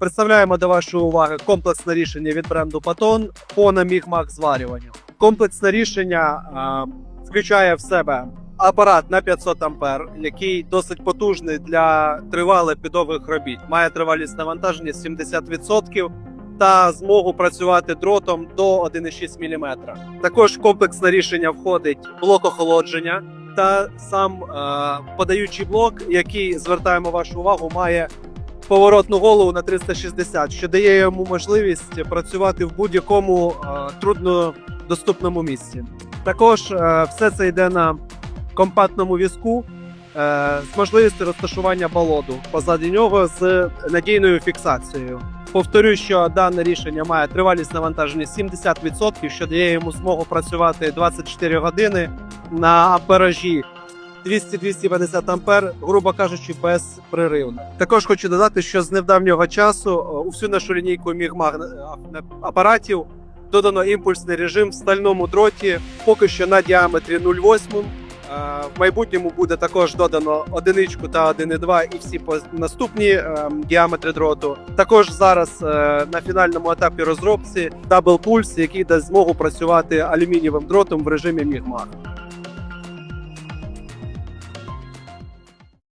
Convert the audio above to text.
Представляємо до вашої уваги комплексне рішення від бренду Патон по намігмах зварюванню. Комплексне рішення е, включає в себе апарат на 500 ампер, який досить потужний для тривалих підових робіт. Має тривалість навантаження 70% та змогу працювати дротом до 1,6 мм. Також комплексне рішення входить блок охолодження та сам е, подаючий блок, який звертаємо вашу увагу, має поворотну голову на 360, що дає йому можливість працювати в будь-якому е, труднодоступному місці. Також е, все це йде на компактному візку е, з можливістю розташування балоду позаді нього з надійною фіксацією. Повторюю, що дане рішення має тривалість навантаження 70%, що дає йому змогу працювати 24 години на амперажі 200-250 ампер, грубо кажучи, безпреривно. Також хочу додати, що з недавнього часу е, у всю нашу лінійку мігмаг апаратів додано імпульсний режим в стальному дроті, поки що на діаметрі 0,8. Е, В майбутньому буде також додано одиничку та 1,2 і всі наступні е, діаметри дроту. Також зараз е, на фінальному етапі розробці Double Pulse, який дасть змогу працювати алюмінієвим дротом в режимі мігмаг.